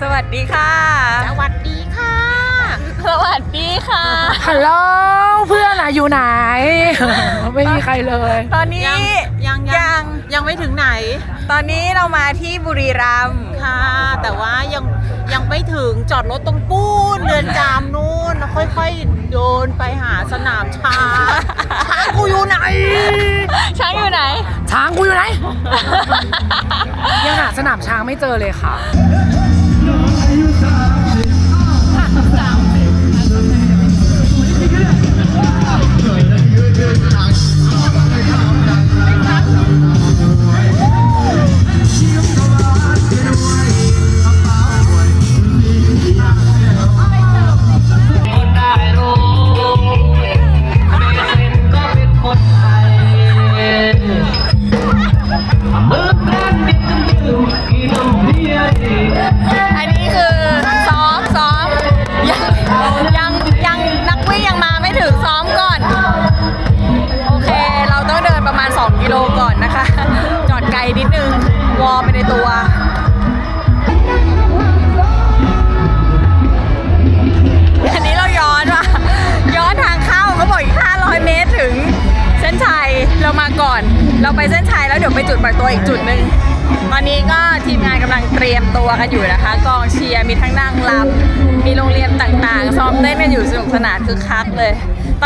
สวัสดีค่ะ สวัสดีค่ะ สวัสดีค่ะ ฮัลโหลเพื่อนอะอยู่ไหน ไม่มีใครเลย ตอนนี้ยังยังยัยังงยังไม่ถึงไหน ตอนนี้เรามาที่บุรีรัมย์ค่ะ แต่ว่ายังยังไม่ถึงจอดรถตรงปูนเรือนจำนู่นแล้วค่อยๆโยนไปหาสนามช้างช้างกูอยู่ไหน ช้างอยู่ไหน ช้างกูอยู่ไหน ยังหาสนามช้างไม่เจอเลยค่ะ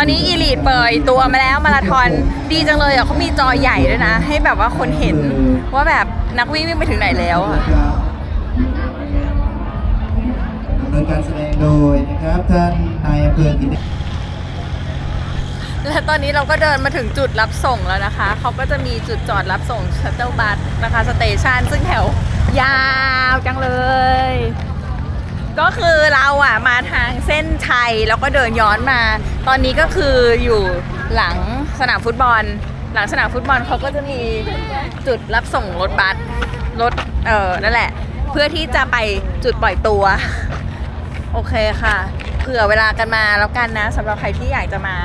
อนนี้อีลีดเปิดตัวมาแล้วมาราธอนดีจังเลยอะเขามีจอใหญ่ด้วยนะ ให้แบบว่าคนเห็นว่าแบบนักวิ่งวิ่งไปถึงไหนแล้วอะดำเนินการแสดงโดยนะครับท่านนายอำเภอกิติและตอนนี้เราก็เดินมาถึงจุดรับส่งแล้วนะคะ เขาก็จะมีจุดจอดรับส่งชัตเติลบัสนะคะสเตชันซึ่งแถวยาวจังเลย ก็คือเราอะมาทางเส้นชัยแล้วก็เดินย้อนมา ตอนนี้ก็คืออยู่หลังสนามฟุตบอล หลังสนามฟุตบอลเขาก็จะมีจุดรับส่งรถบัสรถเออนั่นแหละ เพื่อที่จะไปจุดปล่อยตัว โอเคค่ะเผื่อเวลากันมาแล้วกันนะสำหรับใครที่อยากจะมา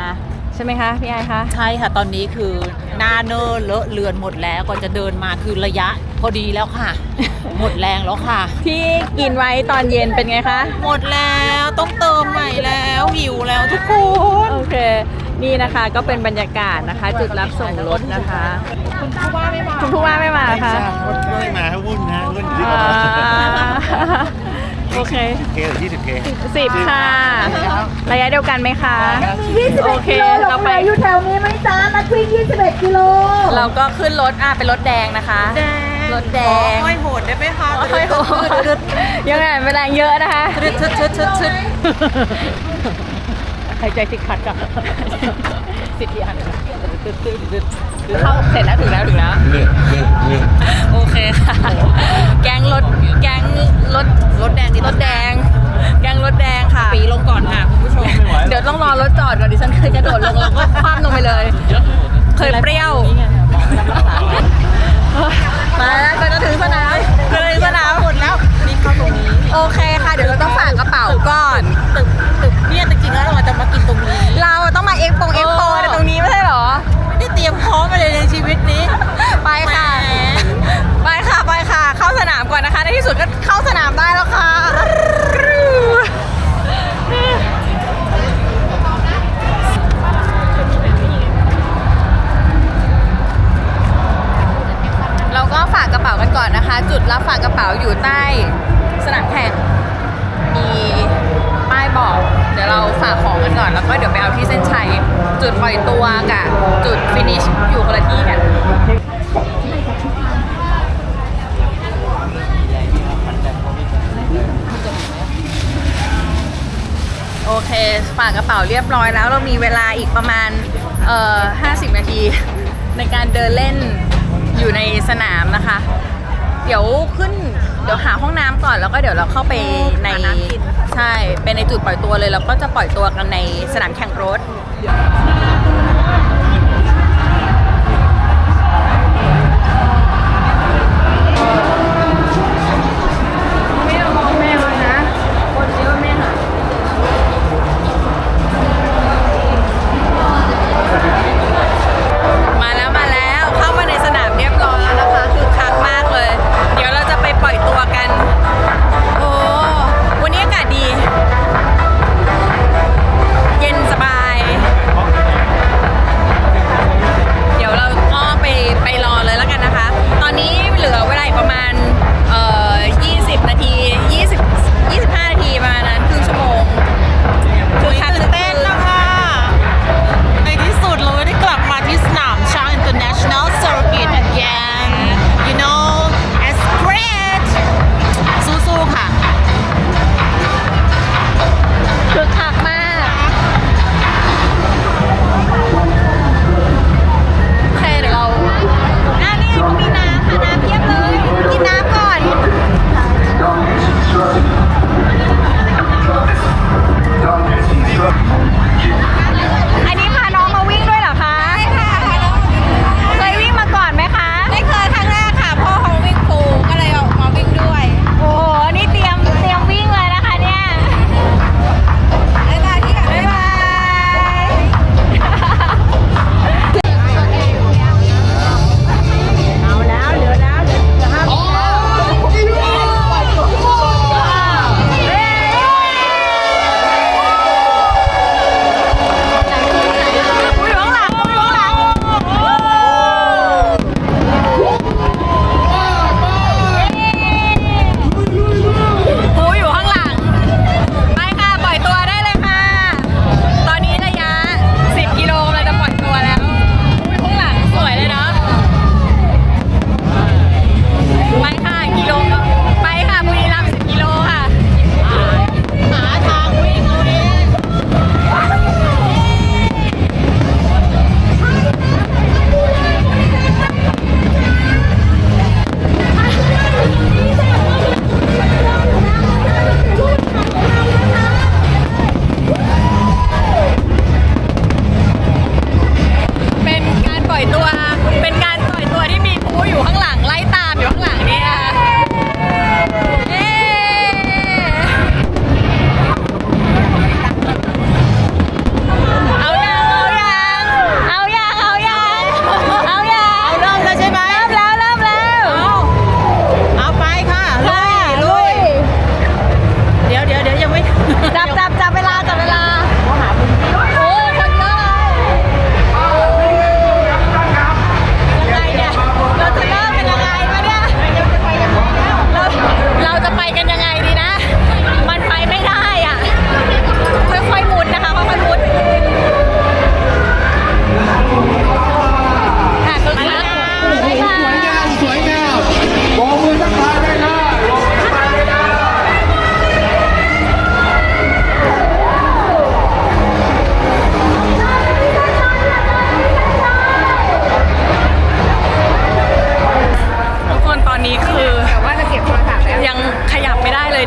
ใช่ไหมคะพี่ไอคะ ใช่ค่ะ ตอนนี้คือหน้าเนอเลอะเลือนหมดแล้วก่อนจะเดินมาคือระยะ พอดีแล้วค่ะ หมดแรงแล้วค่ะ ที่กินไว้ตอนเย็นเป็นไงคะ หมดแล้วต้องเติมใหม่แล้วหิวแล้วทุกคนโอเค นี่นะคะก็เป็นบรรยากาศนะคะ จุดรับส่งรถนะคะ คุณผู้ว่าไม่มาคุณผู้ว่าไม่มาค่ะ ไม่มาให้วุ่นนะวุ่นที่อ่า โอเคเคหรือยี่สิบเคสิบค่ะ ระยะเดียวกันไหมคะ โอเคเราไปอยู่แถวนี้ไหมจ๊ะนักวิ่ง21กิโลเราก็ขึ้นรถอะเป็นรถแดงนะคะแดงรถแดงห้อยโหดได้ไหมคะโอ้ยโอ้ยยังไงเป็นแรงเยอะนะคะชึดชึดชึดชึดชึดหายใจติดขัดกับสิทธิอัน เข้าเสร็จแล้วถึงแล้วถึงแล้วโอเคค่ะ แก๊งรถ แก๊งรถ รถแดงนี่รถแดง แก๊งรถแดงค่ะ ปีลงก่อนค่ะคุณผู้ชม เดี๋ยวต้องรอรถจอดก่อนดิฉันเคยกระโดดลงแล้วก็คว่ำลงไปเลย เคยเปรี้ยว มาแล้ว ไม่ได้เตรียมพร้อมมาเลยในชีวิตนี้ ไปค่ะ ไปค่ะ ไปค่ะ เข้าสนามก่อนนะคะ ในที่สุดก็เข้าสนามได้แล้วค่ะ เราก็ฝากกระเป๋ากันก่อนนะคะ จุดรับฝากกระเป๋าอยู่ใต้สนามแข่ง มีป้ายบอก เดี๋ยวเราฝากของกันก่อน แล้วก็เดี๋ยวไปเอาที่เส้นชัย จุดปล่อยตัวกับจุด ฟินิชอยู่คนละที่กัน โอเคฝากกระเป๋าเรียบร้อยแล้วเรามีเวลาอีกประมาณเอ่อ50 นาที ในการเดินเล่นอยู่ในสนามนะคะ เดี๋ยวขึ้นเดี๋ยวหาห้องน้ำก่อนแล้วก็เดี๋ยวเราเข้าไปในหาน้ำกิน ใช่เป็นในจุดปล่อยตัวเลยแล้วก็จะปล่อยตัวกันในสนามแข่งรถไ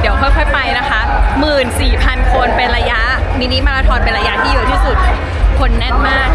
เดี๋ยวค่อยๆไปนะคะ14,000 คนเป็นระยะมินิมาราธอนเป็นระยะที่เยอะที่สุด คนแน่นมาก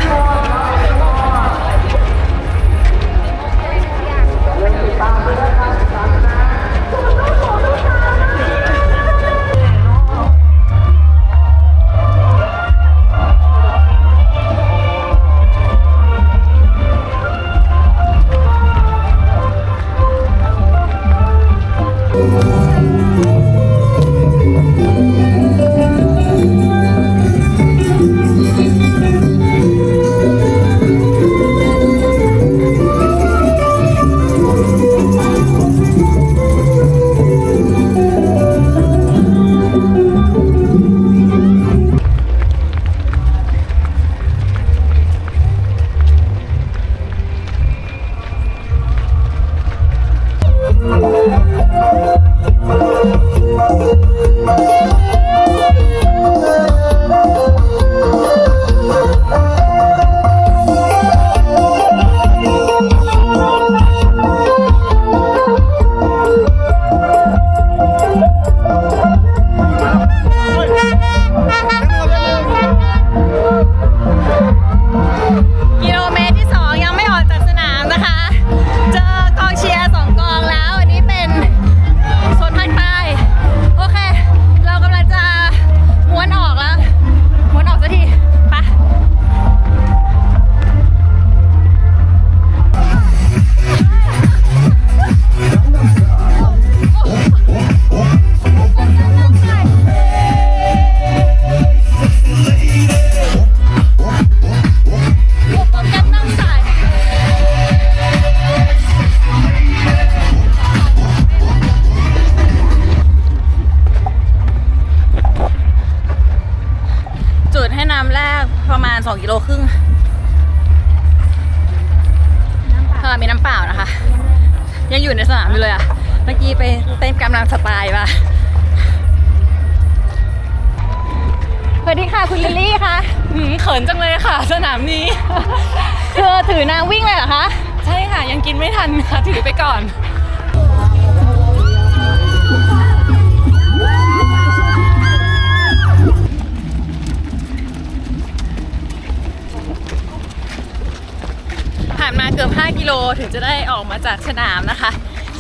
ถึงจะได้ออกมาจากสนามนะคะ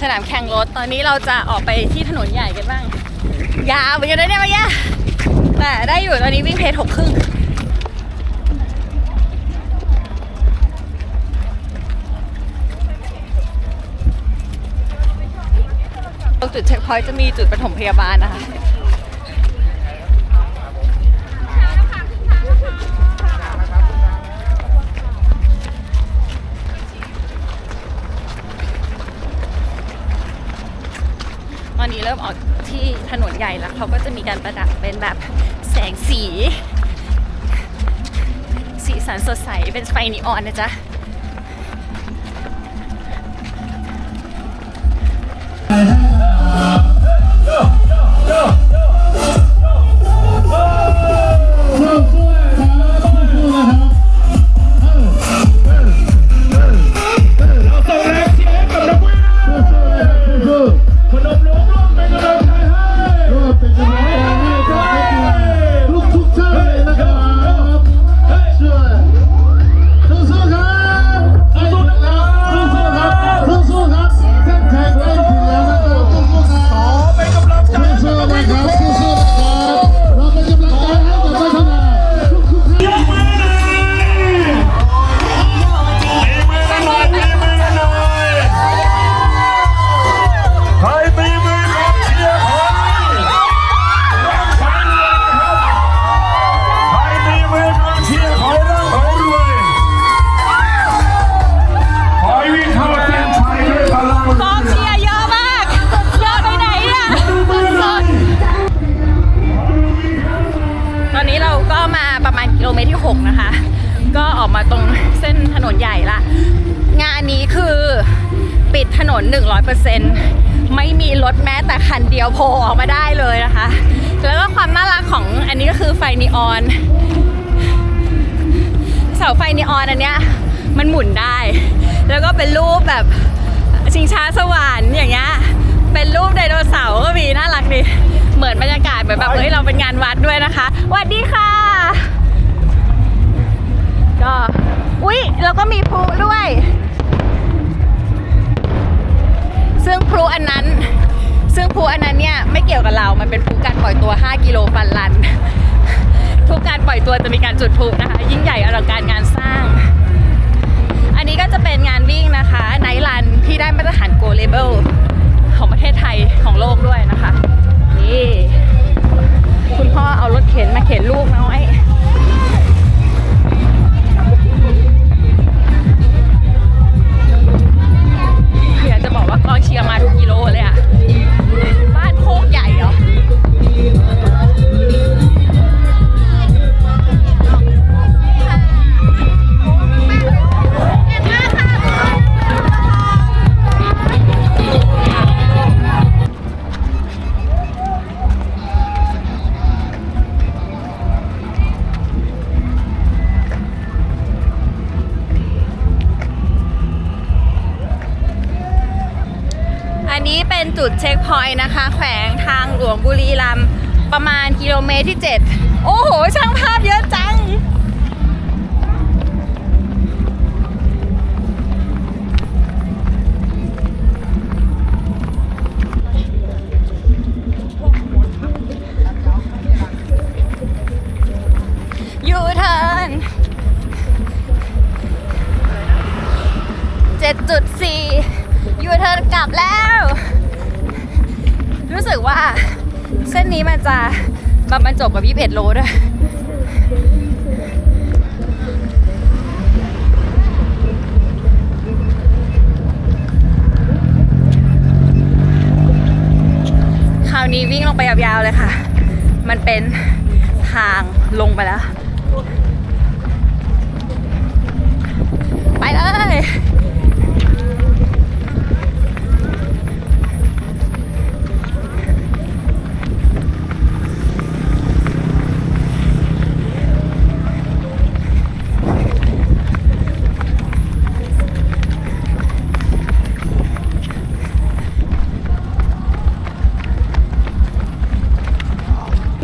สนามแข่งรถตอนนี้เราจะออกไปที่ถนนใหญ่กันบ้าง ยาวเหมือนกันนะเนี่ยมายาแต่ได้อยู่ตอนนี้วิ่งเพจหกครึ่งจุดเช็คพอยต์จะมีจุดปฐมพยาบาลนะคะ เขาก็จะมีการประดับเป็นแบบแสงสี สีสันสดใสเป็นไฟนีออนนะจ๊ะ รูปไดโนเสาร์ก็มีน่ารักดี เหมือนบรรยากาศเหมือนแบบเอ้ยเราเป็นงานวัดด้วยนะคะวัสดีค่ะ ก็อุ๊ยแล้วก็มีพลุด้วย ซึ่งพลุอันนั้น ซึ่งพลุอันนั้นเนี่ยไม่เกี่ยวกับเรา มันเป็นพลุการปล่อยตัว 5 กิโลฟันลัน ทุกการปล่อยตัวจะมีการจุดพลุนะคะ ยิ่งใหญ่อลังการงานสร้าง อันนี้ก็จะเป็นงานวิ่งนะคะไนลันที่ได้มาตรฐานโกลเลเบล ของประเทศไทยของโลกด้วยนะคะ นี่คุณพ่อเอารถเข็นมาเข็นลูกน้อยอยากจะบอกว่ากองเชียร์มาทุกกิโลเลยอะบ้านโคกใหญ่เหรอ อยนะคะ แขวงทางหลวงบุรีรัมย์ประมาณกิโลเมตรที่ 7 โอ้โห ช่างภาพเยอะจัง นนี้มันจะมาบรรจบกับ21โลด้วยคราวนี้วิ่งลงไปยาวๆเลยค่ะ มันเป็นทางลงไปแล้ว ไปเลย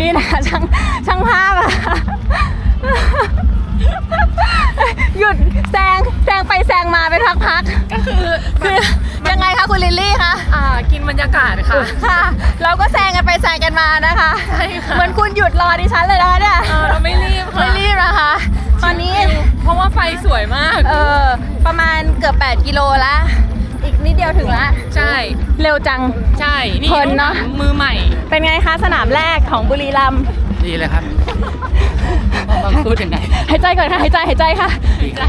นี่นะช่างช่างภาพอะหยุดแซงแซงไปแซงมาเป็นพักๆก็คือคือยังไงคะคุณลิลลี่คะอ่ากินบรรยากาศค่ะค่ะ เราก็แซงกันไปแซงกันมานะคะใช่ค่ะเหมือนคุณหยุดรอดิฉันเลยนะเนี่ยเออเราไม่รีบค่ะไม่รีบนะคะตอนนี้เพราะว่าไฟสวยมาก เออประมาณเกือบ 8 กิโลละอีก นิดเดียวถึงละใช่ เร็วจัง ใช่ นี่เพลินเนอะ มือใหม่ เป็นไงคะสนามแรกของบุรีรัมย์ดีเลยครับต้องพูดยังไง หายใจก่อนค่ะหายใจหายใจค่ะ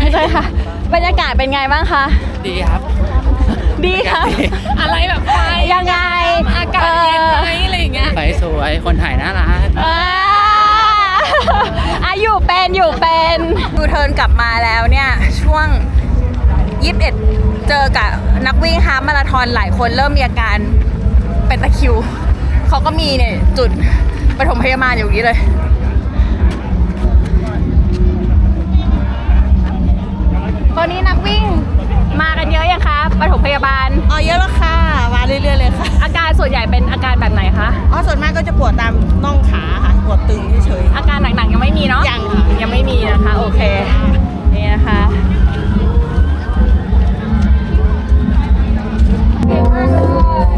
หายใจค่ะ บรรยากาศเป็นไงบ้างคะดีครับ ดีค่ะอะไรแบบไฟยังไงอากาศเย็นไหมอะไรอย่างเงี้ยไฟสวยคนถ่ายน่ารัก อ่าอะอยู่เป็นอยู่เป็นดูเทิร์นกลับมาแล้วเนี่ย ช่วง 21 เจอกับ นักวิ่งฮาล์ฟมาราธอนหลายคนเริ่มมีอาการเป็นตะคริว เขาก็มีเนี่ยจุดปฐมพยาบาลอยู่อย่างนี้เลยตอนนี้นักวิ่งมากันเยอะยังคะปฐมพยาบาล อ๋อเยอะแล้วค่ะ มาเรื่อยๆเลยค่ะ อาการส่วนใหญ่เป็นอาการแบบไหนคะ อ๋อส่วนมากก็จะปวดตามน่องขาค่ะ ปวดตึงเฉยอาการหนักๆยังไม่มีเนาะ ยังค่ะ ยังไม่มีนะคะ โอเค นี่นะคะ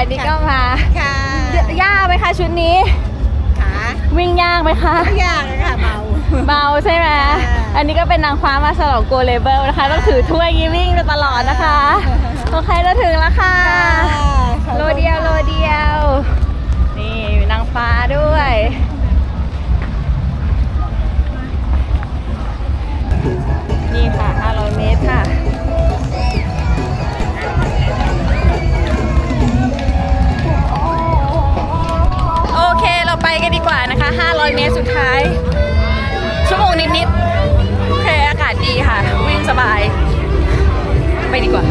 อเคแต่อันนี้ก็มาค่ะยากไหมคะชุดนี้ขาวิ่งยากไหมคะไม่ยากเลยค่ะเบาเบาใช่ไหมค่ะอันนี้ก็เป็นนางฟ้ามาฉลองโกเลเบลนะคะ ต้องถือถ้วยยีวิ่งไปตลอดนะคะโอเคจะถึงแล้วค่ะโลเดียวโลเดียว นี่มีนางฟ้าด้วยนี่ค่ะ ไปกันดีกว่านะคะ 500 เมตรสุดท้าย ชั่วโมงนิดๆโอเคอากาศดีค่ะ วิ่งสบาย ไปดีกว่า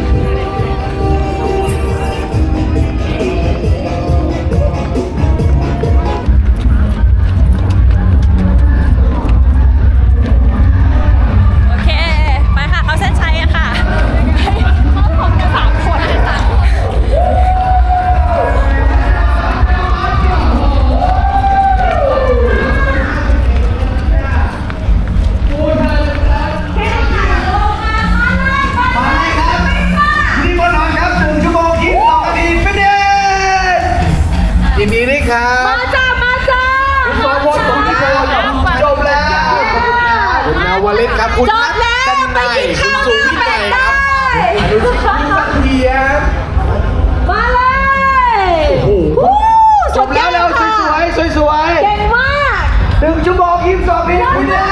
นึ่งชั่วโมงยี่สิบสองนาทีคุณเย้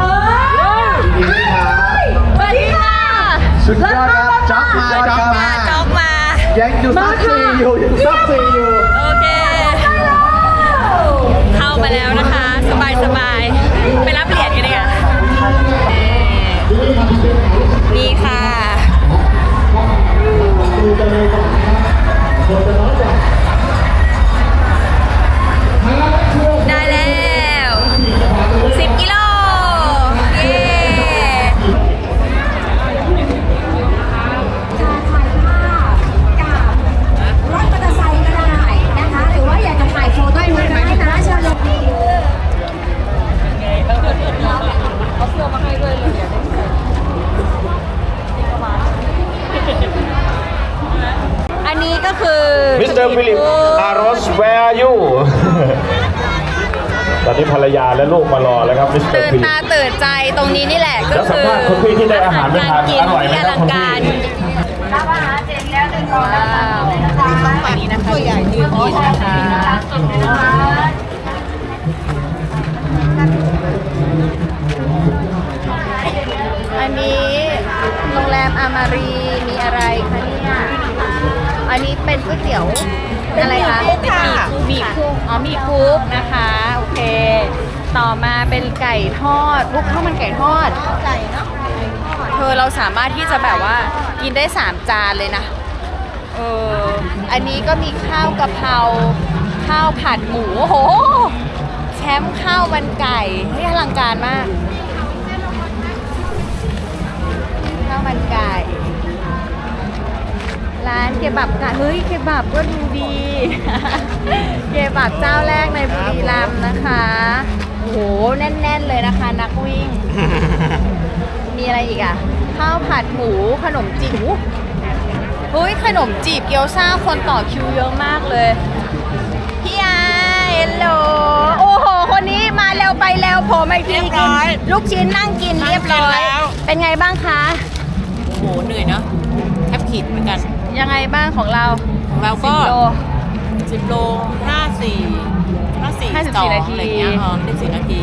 เออยินดีด้วยครับสวัสดีค่ะสุดยอดครับจ๊อกมาจ๊อกมาจ๊อกมายังอยู่ซับซีอยู่ยังซับซี อันนี้ก็คือมิสเตอร์ฟิลิปอารอส where are you ตอนนี้ภรรยาและลูกมารอแล้วครับมิสเตอตื่ร์นฟิลิปตาตื่นใจตรงนี้นี่แหละก็แล้วสัคืมอภาษณ์คุณพี่ที่ได้อาหารไปทานกินอร่อยไหมที่อครับลังคุณการพี่ว้าวอันนี้นะคะตัวใหญ่ยืนกินนะคะ อันนี้โรงแรมอามารีมีอะไรคะเนี่ย อันนี้เป็นก๋วยเตี๋ยวอะไรคะเป็นหมี่คุกอ๋อหมี่คุกนะคะ โอเค ต่อมาเป็นไก่ทอดพวกข้าวมันไก่ทอด ไก่เนาะเธอเราสามารถที่จะแบบว่ากินได้สามจานเลยนะ เออ อันนี้ก็มีข้าวกะเพราข้าวผัดหมูโอ้โห แชมป์ข้าวมันไก่เฮ้ยอลังการมาก มันไก่ ร้านเคบับค่ะเฮ้ยเคบับก็ดูดี เคบับเจ้าแรกในบุรีรัมย์นะคะโอ้โหแน่น ๆ เลยนะคะ นักวิ่ง มีอะไรอีกอะข้าวผัดหมูขนมจีบเฮ้ยขนมจีบเกี๊ยวซ่าคนต่อคิวเยอะมากเลยพี่ไอเฮลโหลโอ้โห คนนี้มาเร็วไปเร็วผมอีกทีกิน ลูกชิ้นนั่งกินเรียบร้อย เป็นไงบ้างคะโอ้โหเหนื่อยเนาะแทบขีดเหมือนกัน ยังไงบ้างของเราของเราก็โล10โล54 54 54นาที อะไรอย่างเงี้ยเออได้4นาที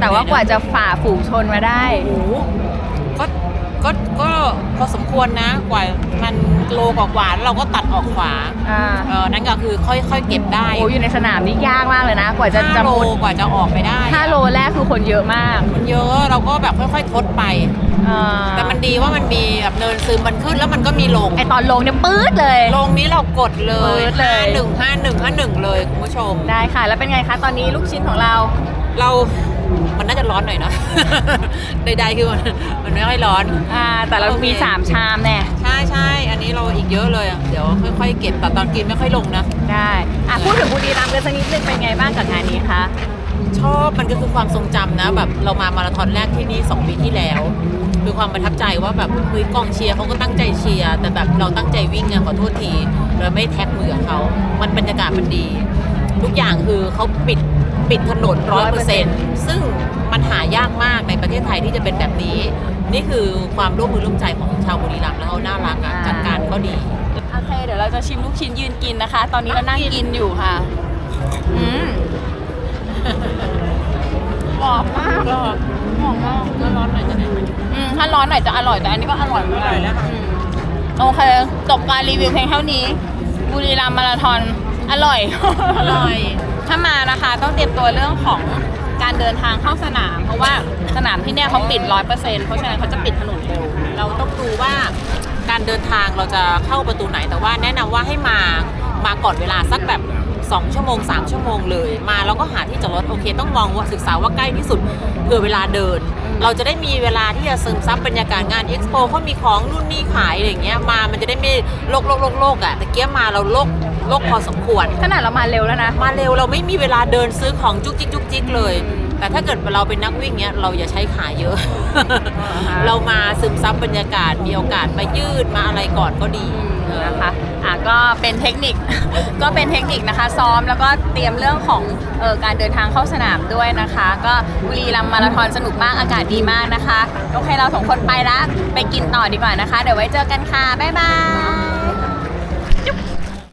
แต่ว่ากว่าจะฝ่าฝูงชนมาได้ โอ้โหก็ ก็ก็พอสมควรนะกว่ามันโลกว่าๆแล้วเราก็ตัดออกขวาอ่าเออนั่นก็คือค่อยๆเก็บได้โอ้อยู่ในสนามนี่ยากมากเลยนะ กว่าจะห้าจะโลมุดกว่าจะออกไปได้ห้าโลแรกคือคนเยอะมากมันเยอะเราก็แบบค่อย ๆ ทดไป อ่าแต่มันดีว่ามันมีแบบเนินซึมมันขึ้นแล้วมันก็มีลงไอตอนลงเนี่ยปื๊ดเลย ลงนี้เรากดเลยปื๊ดเลยห้าหนึ่งห้าหนึ่งห้าหนึ่งเลยคุณผู้ชม ได้ค่ะ แล้วเป็นไงคะ ตอนนี้ลูกชิ้นของเรา เรา มันน่าจะร้อนหน่อยนะใดๆคือมันมันไม่ค่อยร้อน อ่าแต่เราโอเคมี 3 ชามแน่ใช่ใช่อันนี้เราอีกเยอะเลยอะเดี๋ยวค่อยๆเก็บแต่ตอนกินไม่ค่อยลงนะ ได้อะพูดถึงบุรีรัมย์กันสักนิดนึงเป็นไงบ้างกับงานนี้คะชอบมันก็คือความทรงจำนะแบบเรามามาราธอนแรกที่นี่2ปีที่แล้ว คือความประทับใจว่าแบบเฮ้ยกองเชียร์เขาก็ตั้งใจเชียร์แต่แบบเราตั้งใจวิ่งอะขอโทษทีเราไม่แท็กมือกับเขา มันบรรยากาศมันดี ทุกอย่างคือเขาปิด ปิดถนนร้อยเปอร์เซ็นต์ซึ่งมันหายากมากในประเทศไทยที่จะเป็นแบบนี้ นี่คือความร่วมมือร่วมใจของชาวบุรีรัมย์แล้วเขาน่ารักอะจัดการก็ดีโอเคเดี๋ยวเราจะชิมลูกชิ้นยืนกินนะคะ ตอนนี้เรานั่งกินอยู่ค่ะอืมกรอบมากกรอบหอมมากก็ร้อนหน่อยจะได้ไหมอืมถ้าร้อนหน่อยจะอร่อยแต่อันนี้ก็อร่อยเหมือนกันอร่อยแล้วค่ะอืมโอเคจบการรีวิวเพียงเท่านี้ บุรีรัมย์มาราธอนอร่อย อร่อย ถ้ามานะคะต้องเตรียมตัวเรื่องของการเดินทางเข้าสนาม เพราะว่าสนามที่เนี่ยเขาปิดร้อยเปอร์เซ็นต์เพราะฉะนั้นเขาจะปิดถนนเร็วเราต้องดูว่าการเดินทางเราจะเข้าประตูไหนแต่ว่าแนะนำว่าให้มามาก่อนเวลาสักแบบ 2 ชั่วโมง 3 ชั่วโมงเลย มาแล้วก็หาที่จอดรถโอเค ต้องมองว่าศึกษาว่าใกล้ที่สุดเผื่อเวลาเดิน เราจะได้มีเวลาที่จะซึมซับบรรยากาศงานเอ็กซ์โปเขามีของนู่นนี่ขายอะไรอย่างเงี้ยมามันจะได้ไม่โลกโลกโลกโลกอะแต่เกี้ยมาเราโลกโลกพอสมควร ขนาดเรามาเร็วแล้วนะ มาเร็วเราไม่มีเวลาเดินซื้อของจุกจิกจุกจิกเลย แต่ถ้าเกิดเราเป็นนักวิ่งเนี้ยเราอย่าใช้ขาเยอะ เรามาซึมซับบรรยากาศมีโอกาสมายืดมาอะไรก่อนก็ดีเออ นะคะอะก็เป็นเทคนิค ก็เป็นเทคนิคนะคะ ซ้อมแล้วก็เตรียมเรื่องของเออการเดินทางเข้าสนามด้วยนะคะ ก็บุรีรัมย์มาราธอนสนุกมากอากาศดีมากนะคะโอเคเราสองคนไปละไปกินต่อดีกว่านะคะ เดี๋ยวไว้เจอกันค่ะบ๊ายบาย